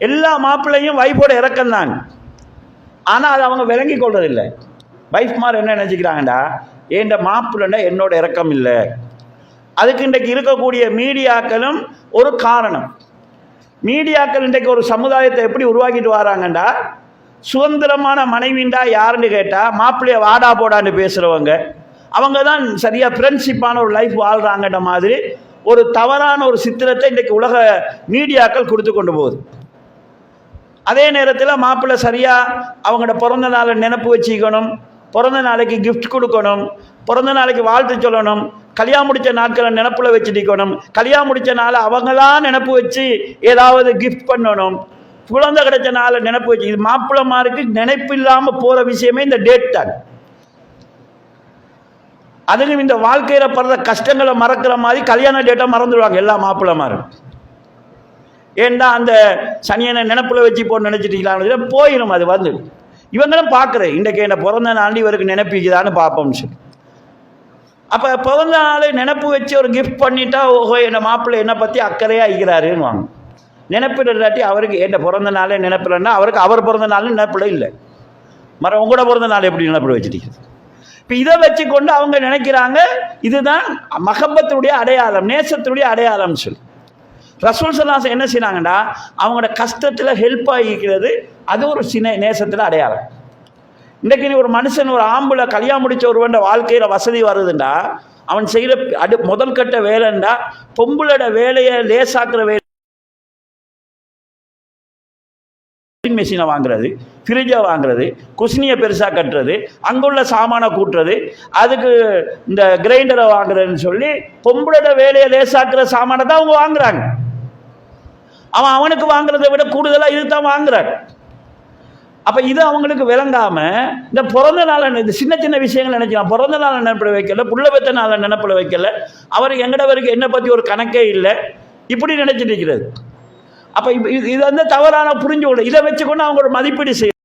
எல்லா மாப்பிள்ளையும் வைஃபோட இறக்கம் தான் ஆனால் அதை அவங்க விளங்கி கொள்றதில்லை. வைஃப்மார் என்ன நினச்சிக்கிறாங்கடா? ஏண்ட மாப்பிள்ளைண்டா என்னோட இறக்கம் இல்லை. அதுக்கு இன்றைக்கு இருக்கக்கூடிய மீடியாக்களும் ஒரு காரணம். மீடியாக்கள் இன்றைக்கு ஒரு சமுதாயத்தை எப்படி உருவாக்கிட்டு வராங்கண்டா சுதந்திரமான மனைவிண்டா யாருன்னு கேட்டால் மாப்பிள்ளைய வாடா போடான்னு பேசுகிறவங்க அவங்க தான் சரியாக ஃப்ரெண்ட்ஷிப்பான ஒரு லைஃப் வாழ்கிறாங்கன்ற மாதிரி ஒரு தவறான ஒரு சித்திரத்தை இன்றைக்கு உலக மீடியாக்கள் கொடுத்து கொண்டு போகுது. அதே நேரத்தில் மாப்பிள்ளை சரியாக அவங்களோட பிறந்த நாளை நினப்பு வச்சுக்கணும். பிறந்த நாளைக்கு கிஃப்ட் கொடுக்கணும். பிறந்த நாளைக்கு வாழ்த்து சொல்லணும். கல்யாணம் முடித்த நாட்களை நினப்பில் வச்சுருக்கணும் கல்யாணம் முடித்த நாளை அவங்களா நினப்பு வச்சு ஏதாவது கிஃப்ட் பண்ணணும். குழந்தை கிடைச்ச நாளை நினப்பு வச்சு இது மாப்பிள்ளைமாருக்கு நினைப்பு இல்லாமல் போகிற விஷயமே இந்த டேட் தான். அதுவும் இந்த வாழ்க்கையில் படுற கஷ்டங்களை மறக்கிற மாதிரி கல்யாண டேட்டை மறந்துடுவாங்க எல்லா மாப்பிள்ளைமாரும் ஏன்டா அந்த சனியனை நினப்பில் வச்சு போட்டு நினச்சிட்டீங்களா போயிடும் அது வந்து இவங்களும் பார்க்குறேன். இன்றைக்கு என்ன பிறந்த நாள் இவருக்கு நினைப்பிக்குதான்னு பார்ப்போம்னு சொல்லி. அப்போ பிறந்த நாள் நினப்பு வச்சு ஒரு கிஃப்ட் பண்ணிட்டா ஓஹோ என்னை மாப்பிள்ளை என்னை பற்றி அக்கறையாக ஐக்கிறாருன்னு வாங்க. நினைப்பில் இல்லாட்டி அவருக்கு என்ன பிறந்த நாளே நினைப்பில்லைன்னா அவருக்கு அவர் பிறந்த நாள் நினைப்பில் இல்லை. மரம் உங்களோட பிறந்த நாள் எப்படி நினைப்பில் வச்சுட்டீங்க இப்போ இதை வச்சுக்கொண்டு அவங்க நினைக்கிறாங்க இதுதான் மகப்பத்தினுடைய அடையாளம் நேசத்தினுடைய அடையாளம்னு சொல்லி. ரசூல் சல்லாசம் என்ன செய்கிறாங்கடா அவங்களோட கஷ்டத்தில் ஹெல்ப் ஆகிக்கிறது அது ஒரு சின்ன நேசத்தில் அடையாளம். இன்றைக்கு நீ ஒரு மனுஷன் ஒரு ஆம்பளை கல்யாணம் முடிச்ச ஒருவன் வாழ்க்கையில் வசதி வருதுண்டா அவன் செய்கிற அடு முதல் கட்ட வேலைண்டா பொம்பளோட வேலையை லேசாக்குற வேலை மிஷினை வாங்குறது ஃப்ரிட்ஜை வாங்குறது குஸ்னியை பெருசாக கட்டுறது அங்குள்ள சாமானை கூட்டுறது அதுக்கு இந்த கிரைண்டரை வாங்குறதுன்னு சொல்லி பொம்பளோட வேலையை லேசாக்குற சாமானை தான் அவங்க வாங்குறாங்க. அவன் அவனுக்கு வாங்குறதை விட கூடுதலாக இது தான் வாங்குறான். அப்போ இது அவங்களுக்கு விளங்காமல் இந்த பிறந்த நாளை இந்த சின்ன சின்ன விஷயங்கள் நினச்சிக்கலாம் பிறந்த நாளை நினைப்பில் வைக்கல புள்ள பெத்த நாளை நினைப்பில் வைக்கல அவர் எங்கட வரைக்கும் என்னை பற்றி ஒரு கணக்கே இல்லை இப்படி நினைச்சிட்டு இருக்கிறது. அப்போ இது இது வந்து தவறான புரிஞ்சு கொள்ள இதை வச்சுக்கொண்டு அவங்களோட மதிப்பீடு செய்ய